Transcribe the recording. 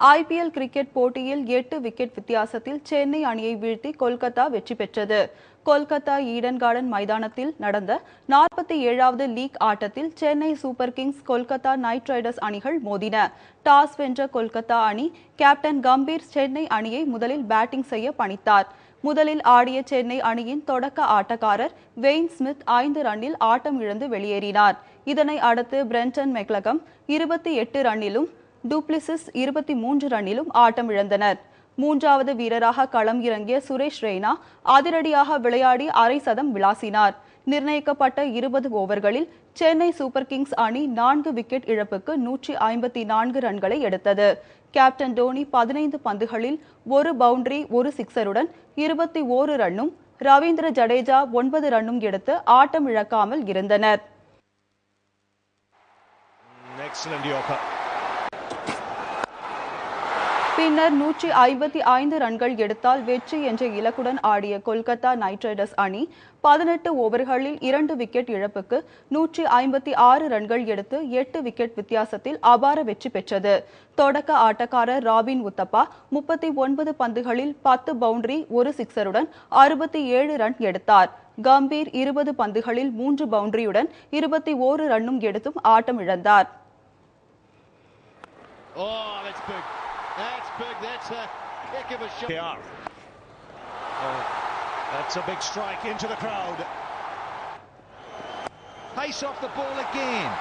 IPL cricket போட்டியில் எட்டு wicket வித்தியாசத்தில் சென்னை அணியை வீழ்த்தி கொல்கத்தா வெற்றி பெற்றது. கொல்கத்தா ஈடன் கார்டன் மைதானத்தில் நடந்த நாற்பத்தி ஏழாவது லீக் ஆட்டத்தில் Chennai Super Kings Kolkata Knight Riders அணிகள் மோதின. டாஸ் வென்ற கொல்கத்தா அணி கேப்டன் கம்பீர் சென்னை அணியை முதலில் பேட்டிங் செய்ய பணித்தார். முதலில் ஆடிய சென்னை அணியின் தொடக்க ஆட்டக்காரர் வெயின் ஸ்மித் ஐந்து ரன்னில் ஆட்டம் இழந்து வெளியேறினார். இதனை அடுத்து பிரென்டன் மெக்லகம் இருபத்தி எட்டு ரன்னிலும் டூப்ளிசிஸ் இருபத்தி மூன்று ரன்னிலும் ஆட்டம் இழந்தனர். மூன்றாவது வீரராக களம் இறங்கிய சுரேஷ் ரெய்னா அதிரடியாக விளையாடி அரை சதம் விளாசினார். நிர்ணயிக்கப்பட்ட இருபது ஓவர்களில் சென்னை சூப்பர் கிங்ஸ் அணி நான்கு விக்கெட் இழப்புக்கு நூற்றி ஐம்பத்தி நான்கு ரன்களை எடுத்தது. கேப்டன் டோனி பதினைந்து பந்துகளில் ஒரு பவுண்டரி ஒரு சிக்ஸருடன் இருபத்தி ஓரு ரன்னும் ரவீந்திர ஜடேஜா ஒன்பது ரன்னும் எடுத்து ஆட்டம் இழக்காமல் இருந்தனர். Excellent Yorker. பின்னர் நூற்றி ஐம்பத்தி ஐந்து ரன்கள் எடுத்தால் வெற்றி என்ற இலக்குடன் ஆடிய கொல்கத்தா நைட் ரைடர்ஸ் அணி பதினெட்டு ஓவர்களில் இரண்டு விக்கெட் இழப்புக்கு நூற்றி ஐம்பத்தி ஆறு ரன்கள் எடுத்து எட்டு விக்கெட் வித்தியாசத்தில் அபார வெற்றி பெற்றது. தொடக்க ஆட்டக்காரர் ராபின் உத்தப்பா முப்பத்தி ஒன்பது பந்துகளில் பத்து பவுண்டரி ஒரு சிக்ஸருடன் அறுபத்தி ஏழு ரன் எடுத்தார். கம்பீர் இருபது பந்துகளில் மூன்று பவுண்டரியுடன் இருபத்தி ஓரு ரன்னும் எடுத்தும் ஆட்டம் இழந்தார் Oh, that's good. That's. That's a heck of a shot. They are. Oh, that's a big strike into the crowd. Pace off the ball again.